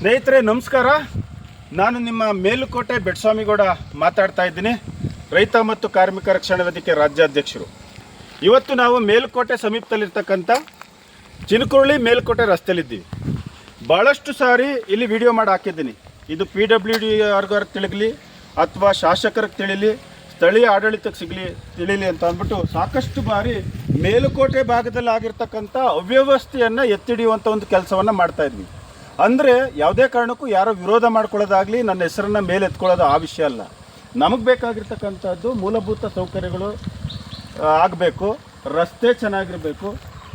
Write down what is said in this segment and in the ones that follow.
ಸ್ನೇಹಿತರೆ, ನಮಸ್ಕಾರ. ನಾನು ನಿಮ್ಮ ಮೇಲುಕೋಟೆ ಬೆಟ್ಸ್ವಾಮಿಗೌಡ ಮಾತಾಡ್ತಾ ಇದ್ದೀನಿ. ರೈತ ಮತ್ತು ಕಾರ್ಮಿಕ ರಕ್ಷಣಾ ವೇದಿಕೆ ರಾಜ್ಯಾಧ್ಯಕ್ಷರು. ಇವತ್ತು ನಾವು ಮೇಲುಕೋಟೆ ಸಮೀಪದಲ್ಲಿರ್ತಕ್ಕಂಥ ಚಿನಕುರುಳಿ ಮೇಲುಕೋಟೆ ರಸ್ತೆಯಲ್ಲಿದ್ದೀವಿ. ಭಾಳಷ್ಟು ಸಾರಿ ಇಲ್ಲಿ ವಿಡಿಯೋ ಮಾಡಿ ಹಾಕಿದ್ದೀನಿ. ಇದು ಪಿ ಡಬ್ಲ್ಯೂ ಡಿ ಅವ್ರಿಗಾರು ತಿಳಿಗಲಿ ಅಥವಾ ಶಾಸಕರಿಗೆ ತಿಳಿಲಿ, ಸ್ಥಳೀಯ ಆಡಳಿತಕ್ಕೆ ಸಿಗಲಿ, ತಿಳಿಲಿ ಅಂತ ಅಂದ್ಬಿಟ್ಟು ಸಾಕಷ್ಟು ಬಾರಿ ಮೇಲುಕೋಟೆ ಭಾಗದಲ್ಲಿ ಆಗಿರ್ತಕ್ಕಂಥ ಅವ್ಯವಸ್ಥೆಯನ್ನು ಎತ್ತಿಡಿಯುವಂಥ ಒಂದು ಕೆಲಸವನ್ನು ಮಾಡ್ತಾ ಇದ್ವಿ. ಅಂದರೆ ಯಾವುದೇ ಕಾರಣಕ್ಕೂ ಯಾರೋ ವಿರೋಧ ಮಾಡ್ಕೊಳ್ಳೋದಾಗಲಿ ನನ್ನ ಹೆಸರನ್ನು ಮೇಲೆ ಎತ್ಕೊಳ್ಳೋದು ಆ ವಿಷಯ ಅಲ್ಲ. ನಮಗೆ ಬೇಕಾಗಿರ್ತಕ್ಕಂಥದ್ದು ಮೂಲಭೂತ ಸೌಕರ್ಯಗಳು ಆಗಬೇಕು, ರಸ್ತೆ ಚೆನ್ನಾಗಿರಬೇಕು.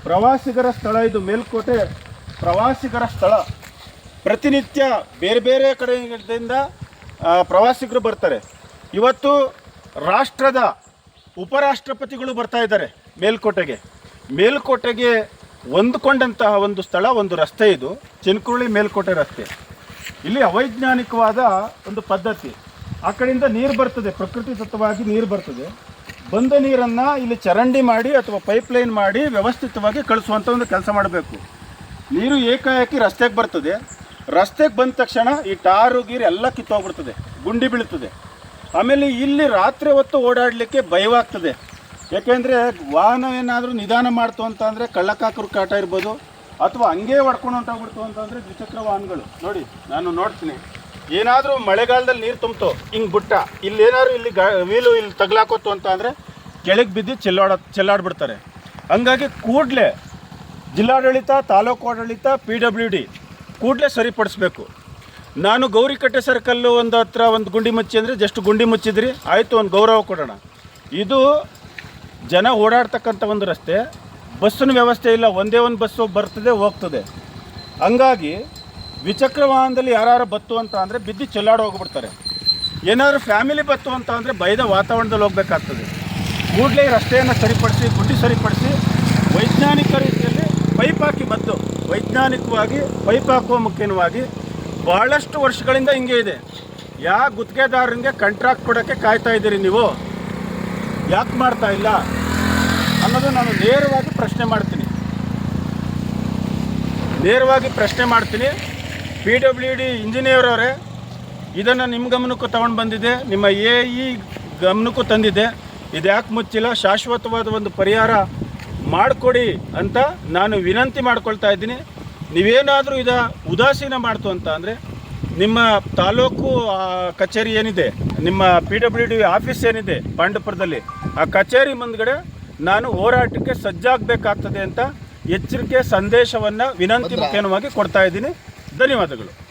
ಪ್ರವಾಸಿಗರ ಸ್ಥಳ ಇದು ಮೇಲ್ಕೋಟೆ, ಪ್ರವಾಸಿಗರ ಸ್ಥಳ. ಪ್ರತಿನಿತ್ಯ ಬೇರೆ ಬೇರೆ ಕಡೆಯಿಂದ ಪ್ರವಾಸಿಗರು ಬರ್ತಾರೆ. ಇವತ್ತು ರಾಷ್ಟ್ರದ ಉಪರಾಷ್ಟ್ರಪತಿಗಳು ಬರ್ತಾ ಇದ್ದಾರೆ ಮೇಲ್ಕೋಟೆಗೆ. ಮೇಲ್ಕೋಟೆಗೆ ಹೊಂದ್ಕೊಂಡಂತಹ ಒಂದು ಸ್ಥಳ, ಒಂದು ರಸ್ತೆ ಇದು. ಚಿನ್ಕುರುಳಿ ಮೇಲ್ಕೋಟೆ ರಸ್ತೆ. ಇಲ್ಲಿ ಅವೈಜ್ಞಾನಿಕವಾದ ಒಂದು ಪದ್ಧತಿ. ಆ ಕಡೆಯಿಂದ ನೀರು ಬರ್ತದೆ, ಪ್ರಕೃತಿ ತತ್ವವಾಗಿ ನೀರು ಬರ್ತದೆ. ಬಂದ ನೀರನ್ನು ಇಲ್ಲಿ ಚರಂಡಿ ಮಾಡಿ ಅಥವಾ ಪೈಪ್ಲೈನ್ ಮಾಡಿ ವ್ಯವಸ್ಥಿತವಾಗಿ ಕಳಿಸುವಂಥ ಒಂದು ಕೆಲಸ ಮಾಡಬೇಕು. ನೀರು ಏಕಾಏಕಿ ರಸ್ತೆಗೆ ಬರ್ತದೆ. ರಸ್ತೆಗೆ ಬಂದ ತಕ್ಷಣ ಈ ಟಾರು ಗೀರು ಎಲ್ಲ ಕಿತ್ತೋಗ್ಬಿಡ್ತದೆ, ಗುಂಡಿ ಬೀಳ್ತದೆ. ಆಮೇಲೆ ಇಲ್ಲಿ ರಾತ್ರಿ ಹೊತ್ತು ಓಡಾಡಲಿಕ್ಕೆ ಭಯವಾಗ್ತದೆ. ಯಾಕೆಂದರೆ ವಾಹನ ಏನಾದರೂ ನಿಧಾನ ಮಾಡ್ತು ಅಂತ ಅಂದರೆ ಕಳ್ಳಕಾಕರು ಕಾಟ ಇರ್ಬೋದು ಅಥವಾ ಹಂಗೆ ಹೊಡ್ಕೊಂಡು ಹೊಂಟೋಗ್ಬಿಡ್ತು ಅಂತಂದರೆ ದ್ವಿಚಕ್ರ ವಾಹನಗಳು. ನೋಡಿ, ನಾನು ನೋಡ್ತೀನಿ. ಏನಾದರೂ ಮಳೆಗಾಲದಲ್ಲಿ ನೀರು ತುಂಬಿತು, ಹಿಂಗೆ ಬುಟ್ಟ ಇಲ್ಲಿ ಏನಾದ್ರು ಇಲ್ಲಿ ಗಾ, ವೀಲು ಇಲ್ಲಿ ತಗ್ಲಾಕೋತು ಅಂತ ಅಂದರೆ ಕೆಳಗೆ ಬಿದ್ದು ಚೆಲ್ಲಾಡ, ಚೆಲ್ಲಾಡ್ಬಿಡ್ತಾರೆ. ಹಂಗಾಗಿ ಕೂಡಲೇ ಜಿಲ್ಲಾಡಳಿತ, ತಾಲೂಕು ಆಡಳಿತ, ಪಿ ಡಬ್ಲ್ಯೂ ಡಿ ಕೂಡಲೇ ಸರಿಪಡಿಸ್ಬೇಕು. ನಾನು ಗೌರಿಕಟ್ಟೆ ಸರ್ಕಲ್ಲು ಒಂದು ಹತ್ರ ಒಂದು ಗುಂಡಿ ಮುಚ್ಚಿ ಅಂದರೆ ಜಸ್ಟ್ ಗುಂಡಿ ಮುಚ್ಚಿದ್ರಿ, ಆಯಿತು ಒಂದು ಗೌರವ ಕೊಡೋಣ. ಇದು ಜನ ಓಡಾಡ್ತಕ್ಕಂಥ ಒಂದು ರಸ್ತೆ, ಬಸ್ಸಿನ ವ್ಯವಸ್ಥೆ ಇಲ್ಲ, ಒಂದೇ ಒಂದು ಬಸ್ಸು ಬರ್ತದೆ, ಹೋಗ್ತದೆ. ಹಂಗಾಗಿ ದ್ವಿಚಕ್ರ ವಾಹನದಲ್ಲಿ ಯಾರು ಬತ್ತು ಅಂತ ಅಂದರೆ ಬಿದ್ದು ಚೆಲ್ಲಾಡಿ ಹೋಗ್ಬಿಡ್ತಾರೆ. ಏನಾದರೂ ಫ್ಯಾಮಿಲಿ ಬತ್ತು ಅಂತ ಅಂದರೆ ಭಯದ ವಾತಾವರಣದಲ್ಲಿ ಹೋಗಬೇಕಾಗ್ತದೆ. ಕೂಡಲೇ ರಸ್ತೆಯನ್ನು ಸರಿಪಡಿಸಿ, ಗುಂಡಿ ಸರಿಪಡಿಸಿ, ವೈಜ್ಞಾನಿಕ ರೀತಿಯಲ್ಲಿ ಪೈಪ್ ಹಾಕಿ ಬತ್ತು. ವೈಜ್ಞಾನಿಕವಾಗಿ, ಪೈಪ್ ಹಾಕುವ ಮುಖ್ಯವಾಗಿ ಭಾಳಷ್ಟು ವರ್ಷಗಳಿಂದ ಹಿಂಗೆ ಇದೆ. ಯಾವ ಗುತ್ತಿಗೆದಾರನಿಗೆ ಕಾಂಟ್ರಾಕ್ಟ್ ಕೊಡೋಕ್ಕೆ ಕಾಯ್ತಾ ಇದ್ದೀರಿ ನೀವು? ಯಾಕೆ ಮಾಡ್ತಾ ಇಲ್ಲ ಅನ್ನೋದು ನಾನು ನೇರವಾಗಿ ಪ್ರಶ್ನೆ ಮಾಡ್ತೀನಿ. ನೇರವಾಗಿ ಪ್ರಶ್ನೆ ಮಾಡ್ತೀನಿ. ಪಿ ಡಬ್ಲ್ಯೂ ಡಿ ಇಂಜಿನಿಯರ್ ಅವರೇ ಇದನ್ನು ನಿಮ್ಮ ಗಮನಕ್ಕೂ ತಗೊಂಡು ಬಂದಿದೆ. ನಿಮ್ಮ ಎ ಇ ಗಮನಕ್ಕೂ ತಂದಿದೆ. ಇದು ಯಾಕೆ ಮುಚ್ಚಿಲ್ಲ? ಶಾಶ್ವತವಾದ ಒಂದು ಪರಿಹಾರ ಮಾಡಿಕೊಡಿ ಅಂತ ನಾನು ವಿನಂತಿ ಮಾಡ್ಕೊಳ್ತಾ ಇದ್ದೀನಿ. ನೀವೇನಾದರೂ ಇದ ಉದಾಸೀನ ಮಾಡ್ತು ಅಂತ ಅಂದರೆ ನಿಮ್ಮ ತಾಲೂಕು ಕಚೇರಿ ಏನಿದೆ? ನಿಮ್ಮ ಪಿ ಡಬ್ಲ್ಯೂ ಡಿ ಆಫೀಸ್ ಏನಿದೆ ಪಾಂಡಪುರದಲ್ಲಿ ಆ ಕಚೇರಿ ಮುಂದ್ಗಡೆ ನಾನು ಹೋರಾಟಕ್ಕೆ ಸಜ್ಜಾಗಬೇಕಾಗ್ತದೆ ಅಂತ ಎಚ್ಚರಿಕೆ ಸಂದೇಶವನ್ನು ವಿನಂತಿ ಮುಖೇನವಾಗಿ ಕೊಡ್ತಾ ಇದ್ದೀನಿ. ಧನ್ಯವಾದಗಳು.